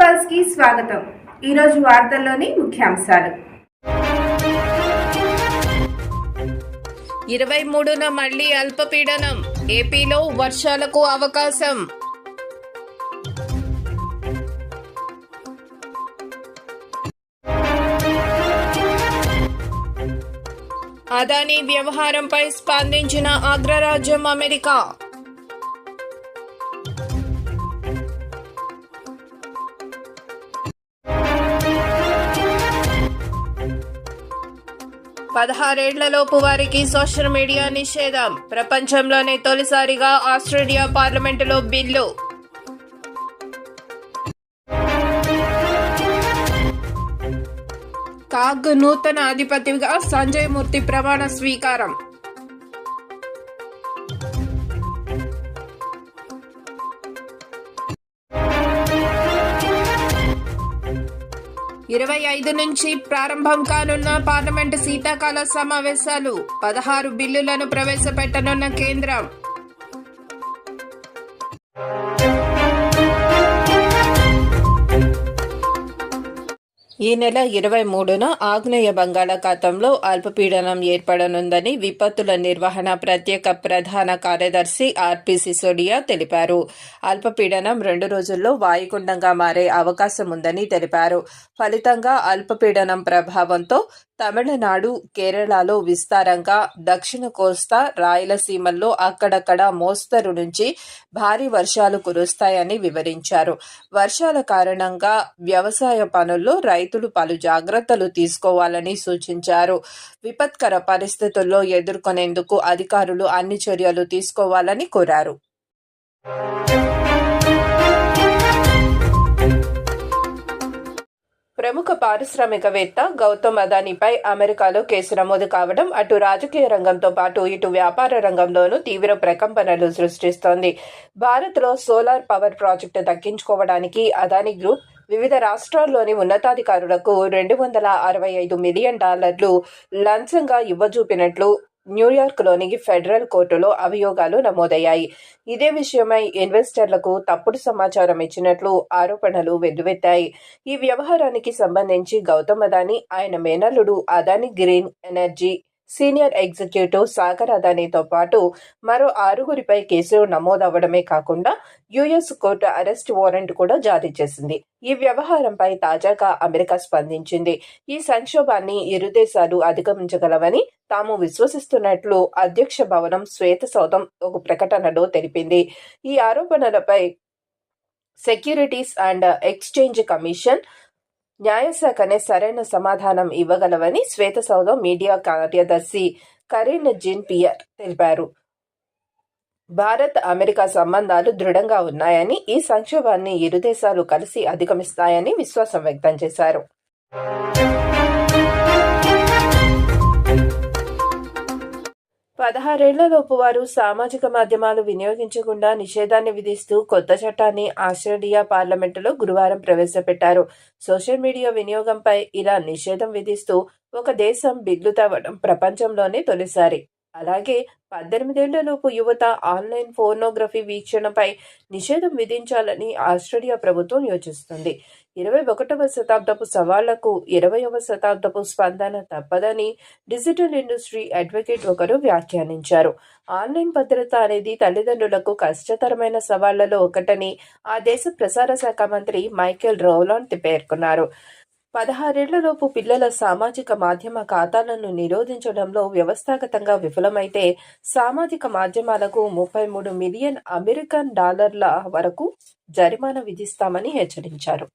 పల్స్కి స్వాగతం. ఈరోజు వార్తల్లోని ముఖ్యాంశాలు. ఇరవై మూడున మళ్ళీ అల్పపీడనం. ఏపీలో వర్షాలకు అవకాశం. అదానీ వ్యవహారంపై స్పందించిన ఆగ్రరాజ్యం అమెరికా. పదహారేళ్ళలోపు వారికి సోషల్ మీడియా నిషేధం. ప్రపంచంలోనే తొలిసారిగా ఆస్ట్రేలియా పార్లమెంటులో బిల్లు. కాగ్ నూతన అధిపతిగా సంజయ్ మూర్తి ప్రమాణ స్వీకారం. ఇరవై ఐదు నుంచి ప్రారంభం కానున్న పార్లమెంటు శీతాకాల సమావేశాలు పదహారు బిల్లులను ప్రవేశపెట్టనున్న కేంద్రం. ఈ నెల ఇరవై మూడున ఆగ్నేయ బంగాళాఖాతంలో అల్పపీడనం ఏర్పడనుందని విపత్తుల నిర్వహణ ప్రత్యేక ప్రధాన కార్యదర్శి ఆర్పి సిసోడియా తెలిపారు. అల్పపీడనం రెండు రోజుల్లో వాయుగుండంగా మారే అవకాశం ఉందని తెలిపారు. ఫలితంగా అల్పపీడనం ప్రభావంతో తమిళనాడు కేరళలో విస్తారంగా దక్షిణ కోస్తా రాయలసీమల్లో అక్కడక్కడ మోస్తరు నుంచి భారీ వర్షాలు కురుస్తాయని వివరించారు. వర్షాల కారణంగా వ్యవసాయ పనుల్లో రైతులు పలు జాగ్రత్తలు తీసుకోవాలని సూచించారు. విపత్కర పరిస్థితుల్లో ఎదుర్కొనేందుకు అధికారులు అన్ని చర్యలు తీసుకోవాలని కోరారు. ప్రముఖ పారిశ్రామికవేత్త గౌతమ్ అదానీపై అమెరికాలో కేసు నమోదు కావడం అటు రాజకీయ రంగంతో పాటు ఇటు వ్యాపార రంగంలోనూ తీవ్ర ప్రకంపనలు సృష్టిస్తోంది. భారత్లో సోలార్ పవర్ ప్రాజెక్టు దక్కించుకోవడానికి అదానీ గ్రూప్ వివిధ రాష్ట్రాల్లోని ఉన్నతాధికారులకు రెండు వందల అరవై ఐదు మిలియన్ డాలర్లు లంచంగా ఇవ్వజూపినట్లు న్యూయార్క్లోని ఫెడరల్ కోర్టులో అభియోగాలు నమోదయ్యాయి. ఇదే విషయమై ఇన్వెస్టర్లకు తప్పుడు సమాచారం ఇచ్చినట్లు ఆరోపణలు వెల్లువెత్తాయి. ఈ వ్యవహారానికి సంబంధించి గౌతమ్ అదానీ ఆయన మేనల్లుడు Adani green energy senior executive Sagar అదానీతో పాటు మరో ఆరుగురిపై కేసులు నమోదవ్వడమే కాకుండా యుఎస్ కోర్టు అరెస్ట్ వారెంట్ కూడా జారీ చేసింది. ఈ వ్యవహారంపై తాజాగా అమెరికా స్పందించింది. ఈ సంక్షోభాన్ని ఇరు దేశాలు అధిగమించగలవని తాము విశ్వసిస్తున్నట్లు అధ్యక్ష భవనం శ్వేత సౌధం ఒక ప్రకటనలో తెలిపింది. ఈ ఆరోపణలపై సెక్యూరిటీస్ అండ్ ఎక్స్చేంజ్ కమిషన్ న్యాయశాఖనే సరైన సమాధానం ఇవ్వగలవని శ్వేతసౌధం మీడియా కార్యదర్శి కరీన్ జిన్ పియర్ తెలిపారు. భారత్ అమెరికా సంబంధాలు దృఢంగా ఉన్నాయని ఈ సంక్షోభాన్ని ఇరు దేశాలు కలిసి అధిగమిస్తాయని విశ్వాసం వ్యక్తం చేశారు. పదహారేళ్ళలోపు వారు సామాజిక మాధ్యమాలు వినియోగించకుండా నిషేధాన్ని విధిస్తూ కొత్త చట్టాన్ని ఆస్ట్రేలియా పార్లమెంటులో గురువారం ప్రవేశపెట్టారు. సోషల్ మీడియా వినియోగంపై ఇలా నిషేధం విధిస్తూ ఒక దేశం బిల్లు తవ్వడం ప్రపంచంలోనే తొలిసారి. అలాగే పద్దెనిమిదేళ్ళలోపు యువత ఆన్లైన్ ఫోర్నోగ్రఫీ వీక్షణపై నిషేధం విధించాలని ఆస్ట్రేలియా ప్రభుత్వం యోచిస్తుంది. ఇరవై ఒకటవ శతాబ్దపు సవాళ్ళకు ఇరవయవ శతాబ్దపు స్పందన తప్పదని డిజిటల్ ఇండస్ట్రీ అడ్వకేట్ ఒకరు వ్యాఖ్యానించారు. ఆన్లైన్ భద్రత అనేది తల్లిదండ్రులకు కష్టతరమైన సవాళ్ళలో ఒకటని ఆ దేశ ప్రసార శాఖ మంత్రి మైకేల్ రోలాండ్ పేర్కొన్నారు. పదహారేళ్ళలోపు పిల్లల సామాజిక మాధ్యమ ఖాతాలను నిరోధించడంలో వ్యవస్థాగతంగా విఫలమైతే సామాజిక మాధ్యమాలకు ముప్పై మూడు మిలియన్ అమెరికన్ డాలర్ల వరకు జరిమానా విధిస్తామని హెచ్చరించారు.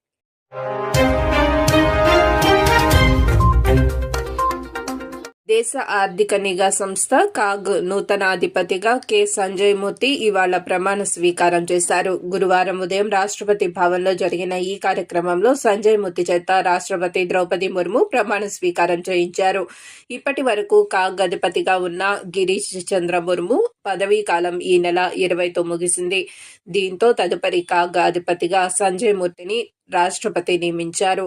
దేశ ఆర్థిక నిఘా సంస్థ కాగ్ నూతన అధిపతిగా కె. సంజయ్ మూర్తి ఇవాళ ప్రమాణ స్వీకారం చేశారు. గురువారం ఉదయం రాష్ట్రపతి భవన్లో జరిగిన ఈ కార్యక్రమంలో సంజయ్ మూర్తి చేత రాష్ట్రపతి ద్రౌపది ముర్ము ప్రమాణ స్వీకారం చేయించారు. ఇప్పటి వరకు కాగ్ అధిపతిగా ఉన్న గిరీష్ చంద్ర ముర్ము పదవీ కాలం ఈ నెల ఇరవైతో ముగిసింది దీంతో తదుపరి కాగ్ అధిపతిగా సంజయ్ మూర్తిని రాష్ట్రపతి నియమించారు.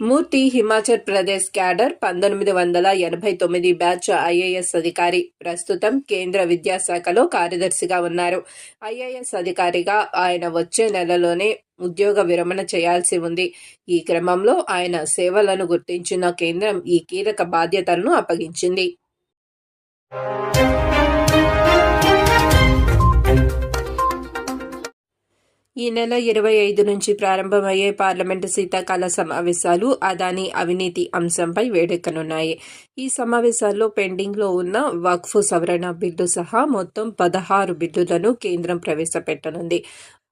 మూర్తి హిమాచల్ ప్రదేశ్ క్యాడర్ పంతొమ్మిది వందల ఎనభై తొమ్మిది బ్యాచ్ ఐఏఎస్ అధికారి. ప్రస్తుతం కేంద్ర విద్యాశాఖలో కార్యదర్శిగా ఉన్నారు. ఐఏఎస్ అధికారిగా ఆయన వచ్చే నెలలోనే ఉద్యోగ విరమణ చేయాల్సి ఉంది. ఈ క్రమంలో ఆయన సేవలను గుర్తించిన కేంద్రం ఈ కీలక బాధ్యతలను అప్పగించింది. ఈ నెల ఇరవై ఐదు నుంచి ప్రారంభమయ్యే పార్లమెంటు శీతాకాల సమావేశాలు అదాని అవినీతి అంశంపై వేడెక్కనున్నాయి. ఈ సమావేశాల్లో పెండింగ్లో ఉన్న వక్ఫ్ సవరణ బిల్లు సహా మొత్తం పదహారు బిల్లులను కేంద్రం ప్రవేశపెట్టనుంది.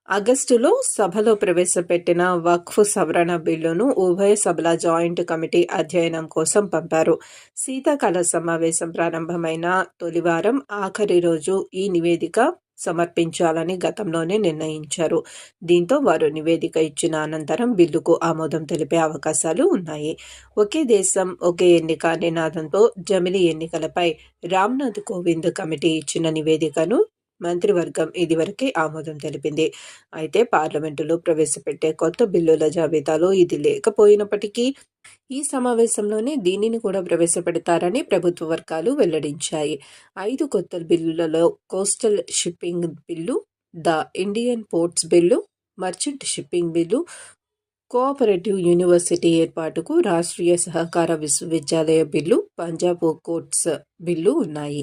ఆగస్టులో సభలో ప్రవేశపెట్టిన వక్ఫ్ సవరణ బిల్లును ఉభయ సభల జాయింట్ కమిటీ అధ్యయనం కోసం పంపారు. శీతాకాల సమావేశం ప్రారంభమైన తొలివారం ఆఖరి రోజు ఈ నివేదిక సమర్పించాలని గతంలోనే నిర్ణయించారు. దీంతో వారు నివేదిక ఇచ్చిన అనంతరం బిల్లుకు ఆమోదం తెలిపే అవకాశాలు ఉన్నాయి. ఒకే దేశం ఒకే ఎన్నిక నినాదంతో జమిలి ఎన్నికలపై రామ్నాథ్ కోవింద్ కమిటీ ఇచ్చిన నివేదికను మంత్రివర్గం ఇదివరకే ఆమోదం తెలిపింది. అయితే పార్లమెంటులో ప్రవేశపెట్టే కొత్త బిల్లుల జాబితాలో ఇది లేకపోయినప్పటికీ ఈ సమావేశంలోనే దీనిని కూడా ప్రవేశపెడతారని ప్రభుత్వ వర్గాలు వెల్లడించాయి. ఐదు కొత్త బిల్లులలో coastal shipping bill the Indian ports bill merchant shipping bill cooperative university ఏర్పాటుకు రాష్ట్రీయ సహకార విశ్వవిద్యాలయ బిల్లు పంజాబ్ కోర్ట్స్ బిల్లు ఉన్నాయి.